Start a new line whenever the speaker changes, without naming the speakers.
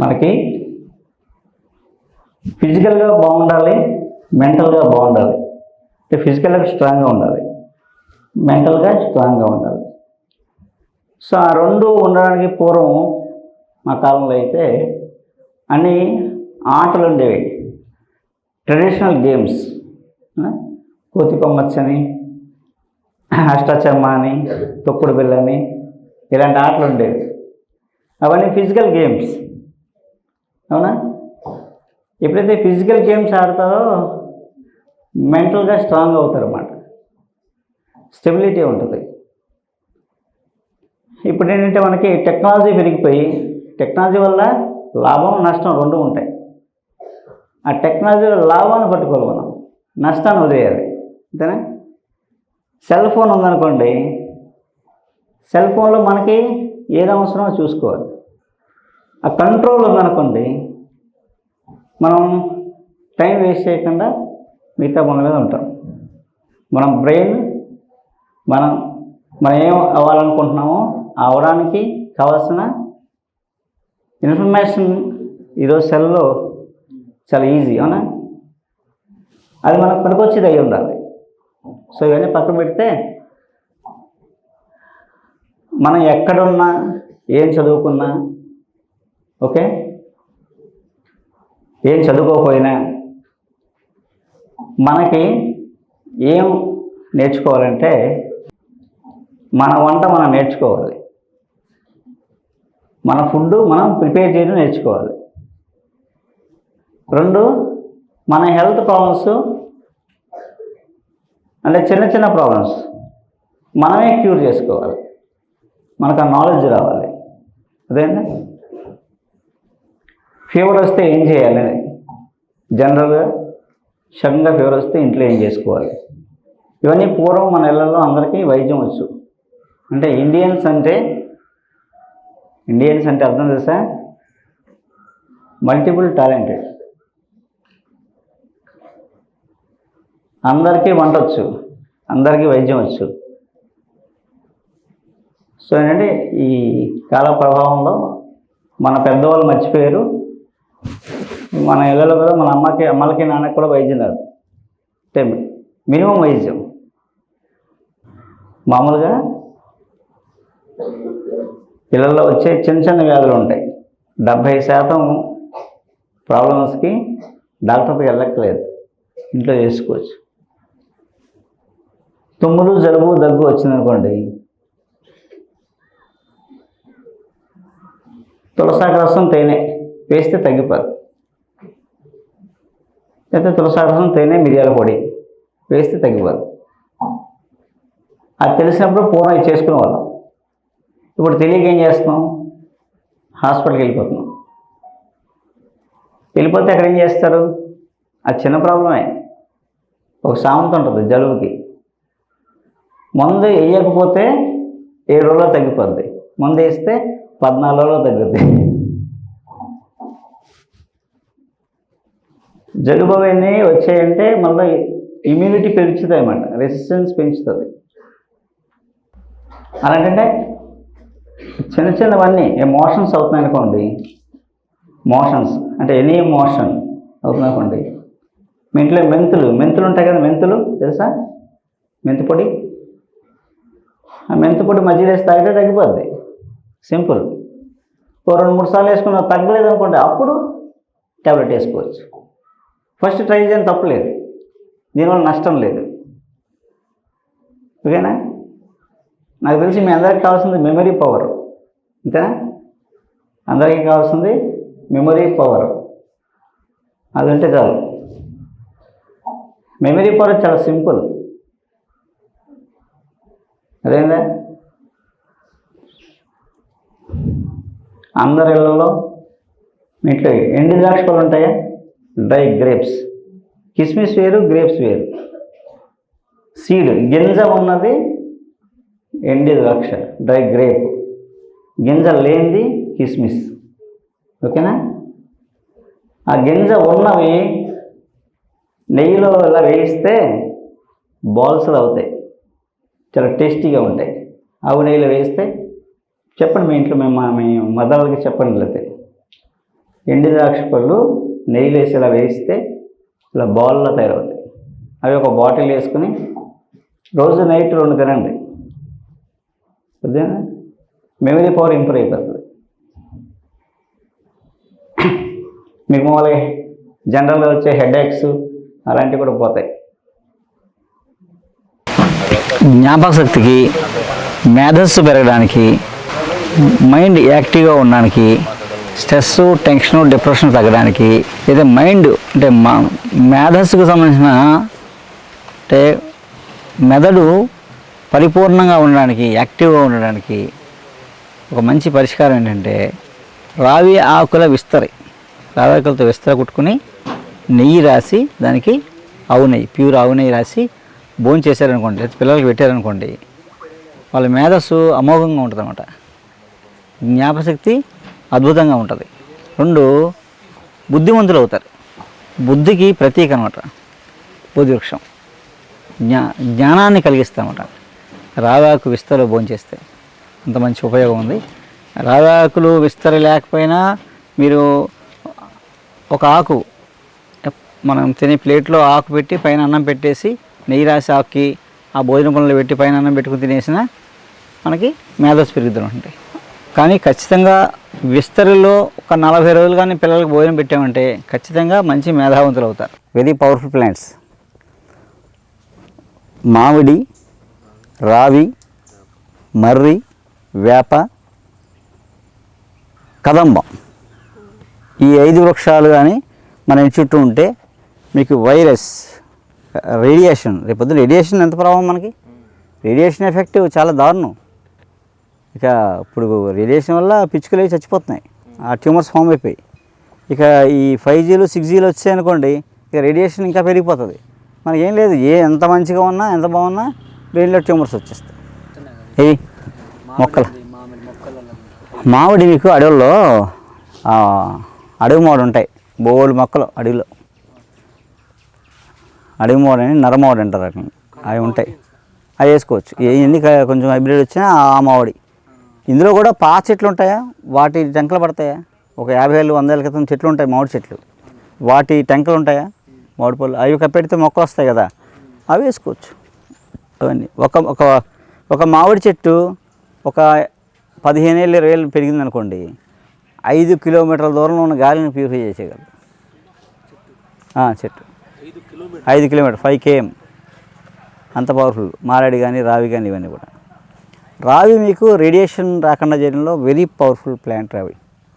మనకి ఫిజికల్గా బాగుండాలి మెంటల్గా బాగుండాలి. అంటే ఫిజికల్గా స్ట్రాంగ్గా ఉండాలి. మెంటల్గా స్ట్రాంగ్గా ఉండాలి. సో ఆ రెండు ఉండడానికి పూర్వం మా కాలంలో అయితే అన్ని ఆటలు ఉండేవి. ట్రెడిషనల్ గేమ్స్ కోతి కొమ్మచ్చని అష్టచమ్మ అని తొక్కుడు బిల్లని ఇలాంటి ఆటలు ఉండేవి. అవన్నీ ఫిజికల్ గేమ్స్ అవునా? ఎప్పుడైతే ఫిజికల్ గేమ్స్ ఆడతారో మెంటల్గా స్ట్రాంగ్ అవుతారు అన్నమాట స్టెబిలిటీ ఉంటుంది. ఇప్పుడు ఏంటంటే మనకి టెక్నాలజీ పెరిగిపోయి టెక్నాలజీ వల్ల లాభం నష్టం రెండు ఉంటాయి. ఆ టెక్నాలజీ లాభాన్ని పట్టుకోవాలి మనం. నష్టాన్ని వదిలేయాలి. అంతేనా? సెల్ ఫోన్ ఉందనుకోండి సెల్ ఫోన్లో మనకి ఏది అవసరమో చూసుకోవాలి. ఆ కంట్రోల్ ఉందనుకోండి మనం టైం వేస్ట్ చేయకుండా మిగతా పనుల మీద ఉంటాం. మనం బ్రెయిన్ మనం మనం ఏం అవ్వాలనుకుంటున్నామో అవడానికి కావాల్సిన ఇన్ఫర్మేషన్ ఈరోజు సెల్లో చాలా ఈజీ అవునా? అది మనకు పనికొచ్చేది అయి ఉండాలి. సో ఇవన్నీ పక్కన పెడితే మనం ఎక్కడున్నా ఏం చదువుకున్నా ఓకే? ఏం చదువుకోకపోయినా మనకి ఏం నేర్చుకోవాలంటే మన వంట మనం నేర్చుకోవాలి. మన ఫుడ్ మనం ప్రిపేర్ చేయడం నేర్చుకోవాలి. రెండు మన హెల్త్ ప్రాబ్లమ్స్ అంటే చిన్న చిన్న ప్రాబ్లమ్స్ మనమే క్యూర్ చేసుకోవాలి. మనకు ఆ నాలెడ్జ్ రావాలి. అదేంటి? ఫీవర్ వస్తే ఏం చేయాలి? జనరల్గా సడన్గా ఫీవర్ వస్తే ఇంట్లో ఏం చేసుకోవాలి? ఇవన్నీ పూర్వం మన ఇళ్ళల్లో అందరికీ వైద్యం వచ్చు. అంటే ఇండియన్స్ అంటే ఇండియన్స్ అంటే అర్థం తెలుసా? మల్టిపుల్ టాలెంటెడ్ అందరికీ వంట వచ్చు. అందరికీ వైద్యం వచ్చు. సో ఏంటంటే ఈ కాల ప్రభావంలో మన పెద్దవాళ్ళు మర్చిపోయారు. మన ఇళ్ళలో కూడా మన అమ్మకి అమ్మలకి నాన్నకి కూడా వైద్యం రాదు. అంటే మినిమం వైద్యం. మామూలుగా ఇళ్ళల్లో వచ్చే చిన్న చిన్న వ్యాధులు ఉంటాయి. డెబ్భై శాతం ప్రాబ్లమ్స్కి డాక్టర్కి వెళ్ళక్కలేదు ఇంట్లో చేసుకోవచ్చు తుమ్ములు జలుబు దగ్గు వచ్చిందనుకోండి. తులసాకు రసం తేనె వేస్తే తగ్గిపోదు. అయితే తులసాకు రసం తేనె మిరియాల పొడి వేస్తే తగ్గిపోదు. అది తెలిసినప్పుడు పూర్వం ఇది చేసుకునే వాళ్ళం ఇప్పుడు తెలియక ఏం చేస్తున్నాం? హాస్పిటల్కి వెళ్ళిపోతున్నాం. వెళ్ళిపోతే అక్కడ ఏం చేస్తారు? అది చిన్న ప్రాబ్లమే. ఒక సామెత ఉంటుంది జలుబుకి. మందు వేయకపోతే ఏడు రోజుల్లో తగ్గిపోద్ది. మందు వేస్తే పద్నాలుగు రోజుల్లో తగ్గుద్ది. జలుబు అవన్నీ వచ్చాయంటే మళ్ళీ ఇమ్యూనిటీ పెంచుతాయి అన్నమాట రెసిస్టెన్స్ పెంచుతుంది. అలాంటంటే చిన్న చిన్నవన్నీ మోషన్స్ అవుతున్నాయి అనుకోండి మోషన్స్ అంటే ఎనీ మోషన్ అవుతుంది అనుకోండి మీ ఇంట్లో మెంతులు మెంతులు ఉంటాయి కదా మెంతులు తెలుసా? మెంతి పొడి. ఆ మెంతి పొడి మజ్జిగ వేసి తాగితే తగ్గిపోద్ది. సింపుల్. ఓ రెండు మూడు సార్లు వేసుకున్న తగ్గలేదు అనుకోండి అప్పుడు ట్యాబ్లెట్ వేసుకోవచ్చు. ఫస్ట్ ట్రై చేయడం తప్పలేదు దీనివల్ల నష్టం లేదు. ఓకేనా? నాకు తెలిసి మీ అందరికి కావాల్సింది మెమరీ పవర్ అంతేనా? అందరికీ కావాల్సింది మెమరీ పవర్ అది ఉంటే చాలు. మెమరీ పవర్ చాలా సింపుల్ అదేందా? అందరి ఇళ్ళలో ఇంట్లో ఎండి ద్రాక్ష పళ్ళు ఉంటాయా? Dry grapes. కిస్మిస్ వేరు గ్రేప్స్ వేరు. సీడ్ గింజ ఉన్నది ఎండి ద్రాక్ష డ్రై గ్రేప్. గింజ లేనిది కిస్మిస్. ఓకేనా? ఆ గింజ ఉన్నవి నెయ్యిలో ఇలా వేయిస్తే బాల్స్లు అవుతాయి. చాలా టేస్టీగా ఉంటాయి. ఆవు నెయ్యిలో వేస్తే చెప్పండి మీ ఇంట్లో మేము మా మీ మదర్లకి చెప్పండి లేకపోతే. ఎండి ద్రాక్ష పళ్ళు నెయ్యి వేసి ఇలా వేస్తే ఇలా బాల్లో తయారవుతాయి. అవి ఒక బాటిల్ వేసుకుని రోజు నైట్ రెండు తినండి. అర్థమైందా? మెమరీ పవర్ ఇంప్రూవ్ అయిపోతుంది. మీకు మామూలుగా జనరల్గా వచ్చే హెడేక్స్ అలాంటివి కూడా పోతాయి. జ్ఞాపక శక్తికి మేధస్సు పెరగడానికి మైండ్ యాక్టివ్గా ఉండడానికి స్ట్రెస్ టెన్షన్ డిప్రెషన్ తగ్గడానికి అయితే మైండ్ అంటే మా మేధస్సుకు సంబంధించిన అంటే మెదడు పరిపూర్ణంగా ఉండడానికి యాక్టివ్గా ఉండడానికి ఒక మంచి పరిష్కారం ఏంటంటే రావి ఆకుల విస్తరి రావి ఆకులతో విస్తర కుట్టుకుని నెయ్యి రాసి దానికి ఆవు నెయ్యి ప్యూర్ ఆవు నెయ్యి రాసి భోజనం చేశారనుకోండి పిల్లలకి పెట్టారనుకోండి వాళ్ళ మేధస్సు అమోఘంగా ఉంటుంది అన్నమాట జ్ఞాపశక్తి అద్భుతంగా ఉంటుంది. రెండు బుద్ధిమంతులు అవుతారు. బుద్ధికి ప్రతీక అనమాట బుద్ధివృక్షం జ్ఞా జ్ఞానాన్ని కలిగిస్తామట రావాకు విస్తరలో భోంచేస్తే అంత మంచి ఉపయోగం ఉంది. రావాకులు విస్తర లేకపోయినా మీరు ఒక ఆకు మనం తినే ప్లేట్లో ఆకు పెట్టి పైన అన్నం పెట్టేసి నెయ్యి రాసి ఆకుకి ఆ భోజన పనులు పెట్టి పైన అన్నం పెట్టుకుని తినేసిన మనకి మేధస్సు పెరుగుతూ ఉంటాయి. కానీ ఖచ్చితంగా విస్తరిలో ఒక నలభై రోజులు కానీ పిల్లలకు భోజనం పెట్టామంటే ఖచ్చితంగా మంచి మేధావంతులు అవుతారు. Very powerful plants. మామిడి రావి మర్రి వేప కదంబ. ఈ ఐదు వృక్షాలు కానీ మన ఇంటి చుట్టూ ఉంటే మీకు వైరస్ రేడియేషన్ రేపొద్దు రేడియేషన్ ఎంత ప్రభావం మనకి? రేడియేషన్ ఎఫెక్ట్ చాలా దారుణం. ఇక ఇప్పుడు రేడియేషన్ వల్ల పిచ్చుకలు అవి చచ్చిపోతున్నాయి. ఆ ట్యూమర్స్ ఫామ్ అయిపోయి. ఇక ఈ ఫైవ్ జీలు సిక్స్ జీలు వచ్చాయి అనుకోండి ఇక రేడియేషన్ ఇంకా పెరిగిపోతుంది. మనకి ఏం లేదు ఏ ఎంత మంచిగా ఉన్నా ఎంత బాగున్నా బ్రెయిన్లో ట్యూమర్స్ వచ్చేస్తాయి. ఏవి మొక్కలు. మామిడి మీకు అడవుల్లో అడవి మోడ ఉంటాయి. బోల్డ్ మొక్కలు అడవిలో. అడవి మోడ అని నర అంటారు అవి ఉంటాయి. అవి వేసుకోవచ్చు. ఏ- ఎన్ని కొంచెం హైబ్రిడ్ వచ్చినా ఆ మామిడి. ఇందులో కూడా పాత చెట్లు ఉంటాయా? వాటి టెంకలు పడతాయా? ఒక యాభై ఏళ్ళు వంద ఏళ్ళ క్రితం చెట్లు ఉంటాయి మామిడి చెట్లు. వాటి టెంకలు ఉంటాయా? మామిడి పళ్ళు. అవి కప్పెడితే మొక్కలు వస్తాయి కదా? అవి వేసుకోవచ్చు. అవన్నీ. ఒక ఒక ఒక మామిడి చెట్టు ఒక పదిహేను ఏళ్ళు ఇరవై ఏళ్ళు పెరిగింది అనుకోండి ఐదు కిలోమీటర్ల దూరంలో ఉన్న గాలిని ప్యూరిఫై చేసేయగలదు. ఆ, చెట్టు. ఐదు కిలోమీటర్. ఫైవ్ కేఎం అంత పవర్ఫుల్ మారాడి కానీ రావి కానీ ఇవన్నీ కూడా. రావి మీకు రేడియేషన్ రాకుండా చేయడంలో వెరీ పవర్ఫుల్ ప్లాంట్ రావి.